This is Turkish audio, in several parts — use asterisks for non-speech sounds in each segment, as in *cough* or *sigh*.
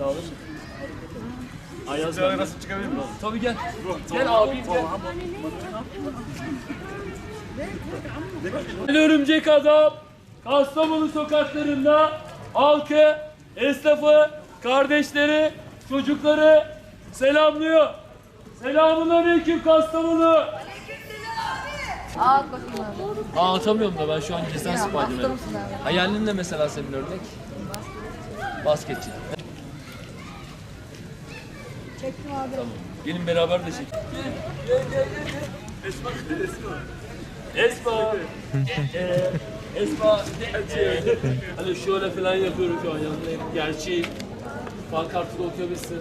de alır? Ayaz ben nasıl çıkabilir miyim? Tabii gel. Gel abim gel. Ben örümcek adam Kastamonu sokaklarında halkı, esnafı, kardeşleri, çocukları selamlıyor. Selamun aleyküm Kastamonu. Abi. Aa atamıyorum da ben şu an mısın abi? Hayalin ne mesela senin örnek? Basketçi. Abi. Tamam. Gelin beraber de çek. Gel gel gel gel. Esma Esma. Esma. Ee, hani şöyle falan yapıyorum şu an yanındayım. Gerçeğim. Pankartı da okuyabilsin.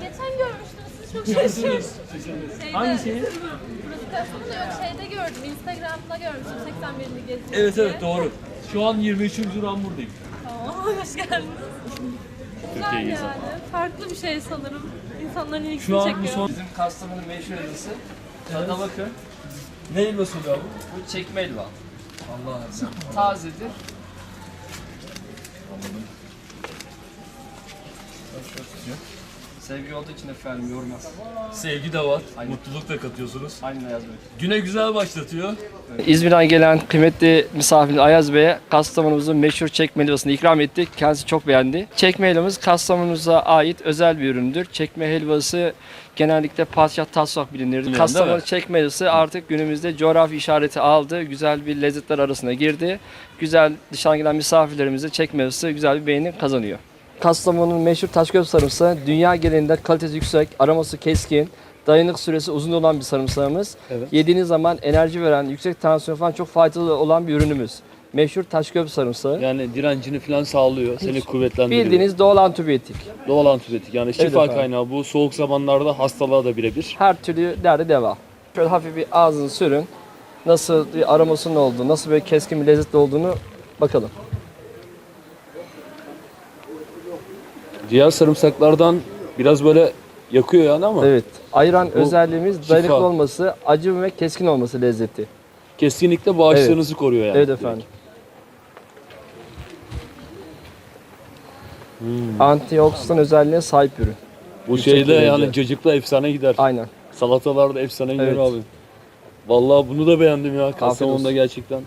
Geçen görmüştüm sizi çok. Şaşırdınız. Hangi şeyi? Burası Kastamonu yok şeyde gördüm. Instagram'da görmüştüm 81'li gezi. Evet evet doğru. Şu an 23. round buradayım. Tamam hoş geldiniz. Güzel yani. Farklı bir şey sanırım. İnsanların ilgisini Şu an bu çekiyor. son... Bizim Kastamonu meşhur helvası. Tadına bakın. Ne helvası oluyor bu? Bu çekme helva. Allah Allah. Tazedir. Sevgi olduğu için efendim yormaz. Sevgi de var. Mutluluk da katıyorsunuz. Aynen Ayaz Bey. Güne güzel başlatıyor. İzmir'den gelen kıymetli misafir Ayaz Bey'e Kastamonumuzun meşhur çekme helvasını ikram ettik. Kendisi çok beğendi. Çekme helvamız Kastamonumuza ait özel bir üründür. Çekme helvası genellikle padişah taslak bilinir. değil Kastamonu çekme helvası artık günümüzde coğrafi işareti aldı. Güzel bir lezzetler arasına girdi. Güzel dışarıdan gelen misafirlerimize çekme helvası güzel bir beğeni kazanıyor. Kastamonu'nun meşhur taşköprü sarımsağı dünya genelinde kalitesi yüksek, aroması keskin, dayanık süresi uzun olan bir sarımsağımız. Yediğiniz zaman enerji veren, yüksek tansiyon falan çok faydalı olan bir ürünümüz. Meşhur taşköprü sarımsağı. Yani direncini falan sağlıyor, seni kuvvetlendiriyor. Bildiğiniz doğal antibiyotik. Doğal antibiyotik yani şifa efendim. kaynağı bu. Soğuk zamanlarda hastalığa da birebir. Her türlü derde deva. Şöyle hafif bir ağzını sürün. Nasıl bir aromasının olduğu, nasıl böyle keskin bir lezzetli olduğunu bakalım. Diğer sarımsaklardan biraz böyle yakıyor yani ama Evet. Ayıran Bu özelliğimiz şifa. dayanıklı olması, acı ve keskin olması lezzeti. kesinlikle bağışlarınızı koruyor yani. Evet efendim. Antioksidan özelliğine sahip ürün. Bu Yüksek şeyde derece. yani cacıkla efsane gider. Aynen. Salatalarda efsane gider Evet. abi. Vallahi bunu da beğendim ya. Kastamonu'da olsun. gerçekten.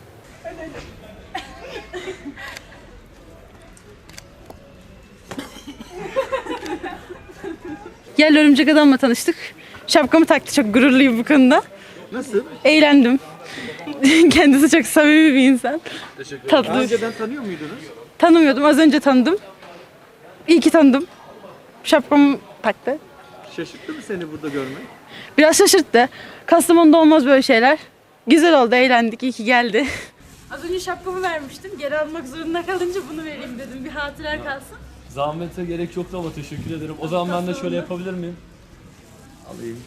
Gel örümcek adamla tanıştık. Şapkamı taktı çok gururluyum bu konuda. Nasıl? Eğlendim. *laughs* Kendisi çok samimi bir insan. Teşekkür ederim. Tatlı. Önceden tanıyor muydunuz? Tanımıyordum az önce tanıdım. İyi ki tanıdım. Şapkamı taktı. Şaşırttı mı seni burada görmek? Biraz şaşırttı. Kastamonu'da olmaz böyle şeyler. Güzel oldu, eğlendik. İyi ki geldi. *laughs* Az önce şapkamı vermiştim. Geri almak zorunda kalınca bunu vereyim dedim. Bir hatıra kalsın. Zahmete gerek yoktu ama teşekkür ederim. O zaman ben de şöyle yapabilir miyim? Alayım.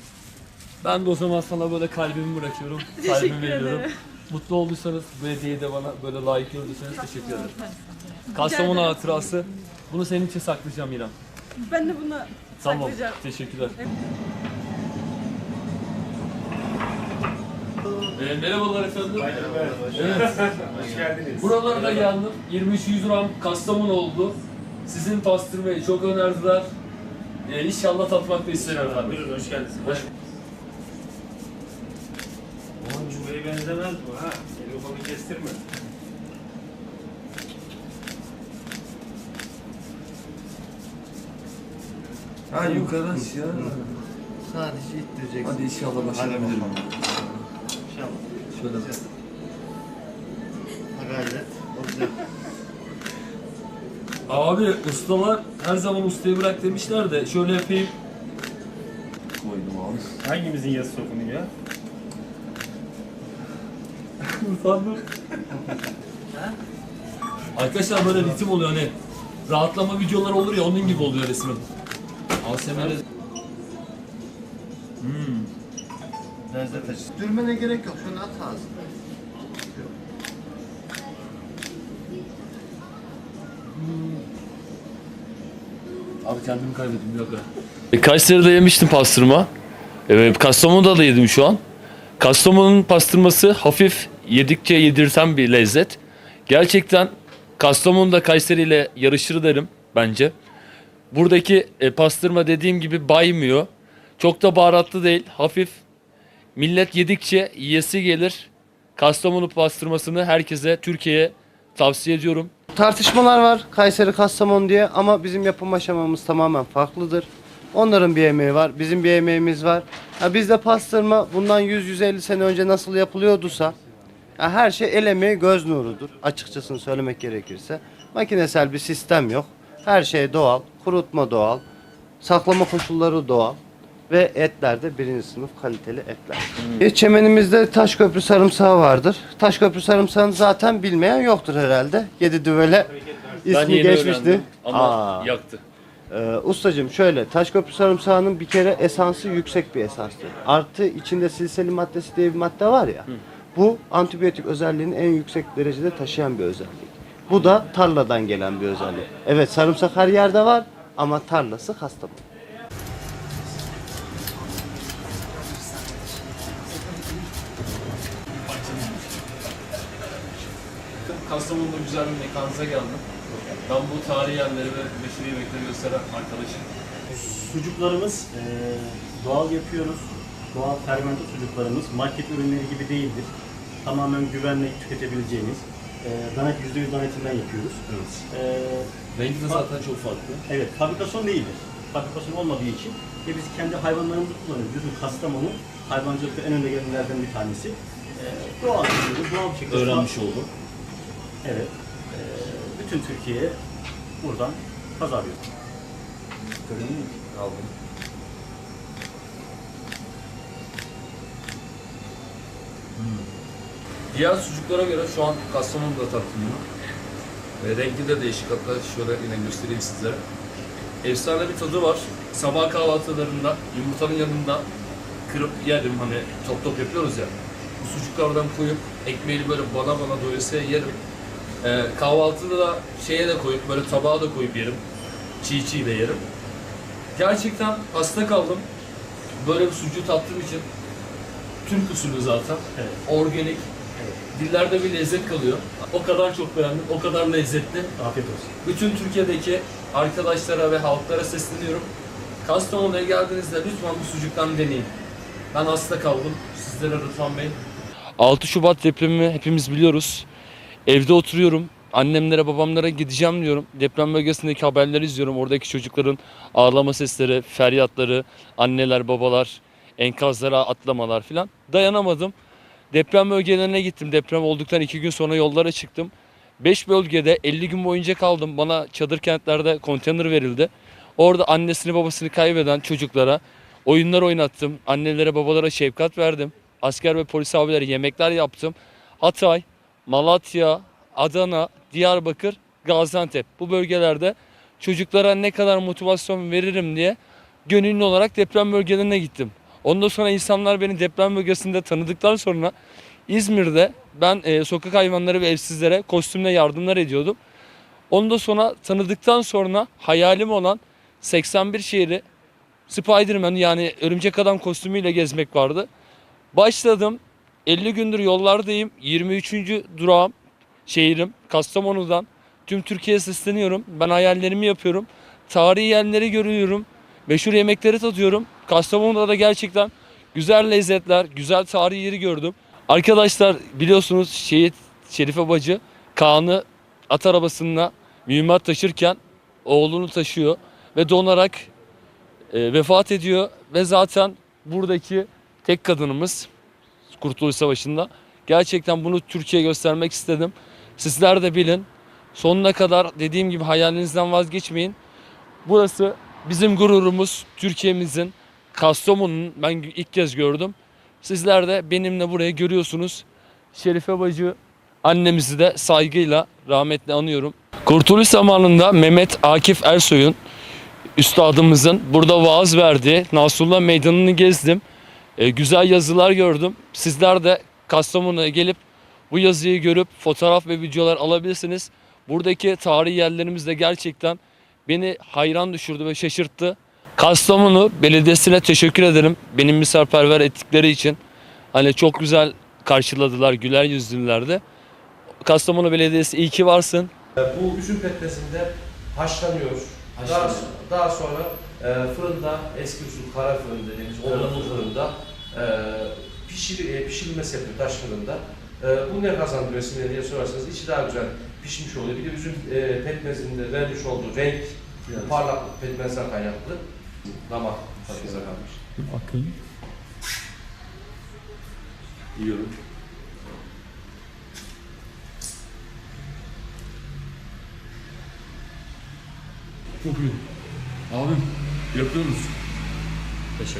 Ben de o zaman sana böyle kalbimi bırakıyorum. *laughs* Kalbimi veriyorum. Mutlu olduysanız bu hediyeyi de bana böyle layık gördüyseniz teşekkür ederim. Kastamonu hatırası. Bunu senin için saklayacağım İrem. Ben de bunu Tamam. saklayacağım. Teşekkürler. Ee, merhabalar efendim. Evet. Hoş geldiniz. Buralara da geldim. 23 100 gram Kastamonu oldu. Sizin pastırmayı çok önerdiler. Ee, inşallah tatmak da isterim efendim. Buyurun hoş geldiniz. Hoş- Oğlum çubuğa benzemez bu ha. Eli ufamı kestirme. Ha yukarı ya. Sadece ittireceksin. Hadi inşallah başarabilirim. İnşallah. Şöyle. Ha Abi ustalar her zaman ustayı bırak demişler de şöyle yapayım. Koydum abi. Hangimizin yazı dokunuyor? Utandım. Arkadaşlar böyle ritim oluyor hani rahatlama videoları olur ya onun gibi oluyor resmen. ASMR Lezzet açısı. Dürmene gerek yok. Şunu at ağzına. Abi kendimi kaybettim yok ya. E, Kayseri'de yemiştim pastırma. E, Kastamonu'da da yedim şu an. Kastamonu'nun pastırması hafif yedikçe yedirten bir lezzet. Gerçekten Kastamonu da Kayseri ile yarışır derim bence. Buradaki e, pastırma dediğim gibi baymıyor. Çok da baharatlı değil, hafif. Millet yedikçe yiyesi gelir. Kastamonu pastırmasını herkese, Türkiye'ye tavsiye ediyorum. Tartışmalar var Kayseri Kastamonu diye ama bizim yapım aşamamız tamamen farklıdır. Onların bir emeği var, bizim bir emeğimiz var. Ha bizde pastırma bundan 100-150 sene önce nasıl yapılıyordusa ya her şey el emeği göz nurudur. Açıkçasını söylemek gerekirse. Makinesel bir sistem yok. Her şey doğal, kurutma doğal, saklama koşulları doğal ve etler de birinci sınıf kaliteli etler. E, Çemenimizde Taşköprü sarımsağı vardır. Taşköprü sarımsağını zaten bilmeyen yoktur herhalde. Yedi düvele Ben ismi yeni geçmişti. öğrendim ama Aa. yaktı. Ee, ustacığım şöyle Taşköprü sarımsağının bir kere esansı yüksek bir esanstır. Artı içinde silseli maddesi diye bir madde var ya. Bu antibiyotik özelliğini en yüksek derecede taşıyan bir özellik. Bu da tarladan gelen bir özellik. Evet sarımsak her yerde var ama tarlası Kastamonu. Kastamonu'da güzel bir mekanınıza geldim. Ben bu tarihi yerleri ve meşhur yemekleri gösteren arkadaşım. Sucuklarımız eee, doğal yapıyoruz. Doğal fermente sucuklarımız market ürünleri gibi değildir. Tamamen güvenle tüketebileceğiniz eee dana %100 dana etinden yapıyoruz. Eee, Rengi de zaten çok farklı. evet, fabrikasyon değildir. Fabrikasyon olmadığı için ve biz kendi hayvanlarımızı kullanıyoruz. Bizim Kastamonu hayvancılıkta en önde gelenlerden bir tanesi. Eee doğal yapıyoruz, doğal bir şekilde. Öğrenmiş oldum. Evet. Eee, bütün Türkiye'ye buradan pazarlıyoruz. Aldım. Diğer sucuklara göre şu an Kastamonu'da tatlıyım. Ve rengi de değişik. Hatta şöyle yine göstereyim sizlere. Efsane bir tadı var. Sabah kahvaltılarında yumurtanın yanında kırıp yerim hani top top yapıyoruz ya. Bu sucuklardan koyup ekmeğini böyle bana bana doyasıya yerim. Ee, kahvaltıda da şeye de koyup böyle tabağa da koyup yerim. Çiğ çiğ de yerim. Gerçekten hasta kaldım. Böyle bir sucuğu tattığım için Türk usulü zaten. Evet. Organik. Dillerde bir lezzet kalıyor. O kadar çok beğendim. O kadar lezzetli. Afiyet olsun. Bütün Türkiye'deki arkadaşlara ve halklara sesleniyorum. Kastamonu'ya geldiğinizde lütfen bu sucuktan deneyin. Ben hasta kaldım. Sizlere Rıdvan Bey. 6 Şubat depremini hepimiz biliyoruz. Evde oturuyorum. Annemlere, babamlara gideceğim diyorum. Deprem bölgesindeki haberleri izliyorum. Oradaki çocukların ağlama sesleri, feryatları, anneler, babalar, enkazlara atlamalar filan. Dayanamadım. Deprem bölgelerine gittim. Deprem olduktan iki gün sonra yollara çıktım. 5 bölgede 50 gün boyunca kaldım. Bana çadır kentlerde konteyner verildi. Orada annesini babasını kaybeden çocuklara oyunlar oynattım. Annelere babalara şefkat verdim. Asker ve polis abilere yemekler yaptım. Hatay, Malatya, Adana, Diyarbakır, Gaziantep bu bölgelerde çocuklara ne kadar motivasyon veririm diye gönüllü olarak deprem bölgelerine gittim. Ondan sonra insanlar beni deprem bölgesinde tanıdıktan sonra İzmir'de ben e, sokak hayvanları ve evsizlere kostümle yardımlar ediyordum. Ondan sonra tanıdıktan sonra hayalim olan 81 şehri Spiderman yani örümcek adam kostümüyle gezmek vardı. Başladım. 50 gündür yollardayım. 23. durağım şehrim Kastamonu'dan. Tüm Türkiye'ye sesleniyorum. Ben hayallerimi yapıyorum. Tarihi yerleri görüyorum. Meşhur yemekleri tadıyorum. Kastamonu'da da gerçekten güzel lezzetler, güzel tarihi yeri gördüm. Arkadaşlar biliyorsunuz şehit Şerife Bacı Kaan'ı at arabasında mühimmat taşırken oğlunu taşıyor ve donarak e, vefat ediyor ve zaten buradaki tek kadınımız Kurtuluş Savaşı'nda. Gerçekten bunu Türkiye'ye göstermek istedim. Sizler de bilin. Sonuna kadar dediğim gibi hayalinizden vazgeçmeyin. Burası bizim gururumuz, Türkiye'mizin, Kastamonu'nun ben ilk kez gördüm. Sizler de benimle buraya görüyorsunuz. Şerife Bacı annemizi de saygıyla rahmetle anıyorum. Kurtuluş zamanında Mehmet Akif Ersoy'un üstadımızın burada vaaz verdiği Nasrullah Meydanı'nı gezdim. E, güzel yazılar gördüm. Sizler de Kastamonu'ya gelip bu yazıyı görüp fotoğraf ve videolar alabilirsiniz. Buradaki tarihi yerlerimiz de gerçekten beni hayran düşürdü ve şaşırttı. Kastamonu Belediyesi'ne teşekkür ederim. Benim misafirperver ettikleri için. Hani çok güzel karşıladılar, güler yüzlülerdi. Kastamonu Belediyesi iyi ki varsın. Bu üzüm pekmezinde haşlanıyor. Daha, daha sonra e, fırında eski usul kara fırın dediğimiz oğlanın fırında e, pişir, e, pişirilmesi yapıyor taş fırında. E, bu ne kazandırıyor size diye sorarsanız içi daha güzel pişmiş oluyor. Bir de üzüm e, pekmezinde vermiş olduğu renk, parlaklık pekmezden kaynaklı damak tadınıza kalmış. Bakayım. Yiyorum. Çok. Abim yapıyoruz.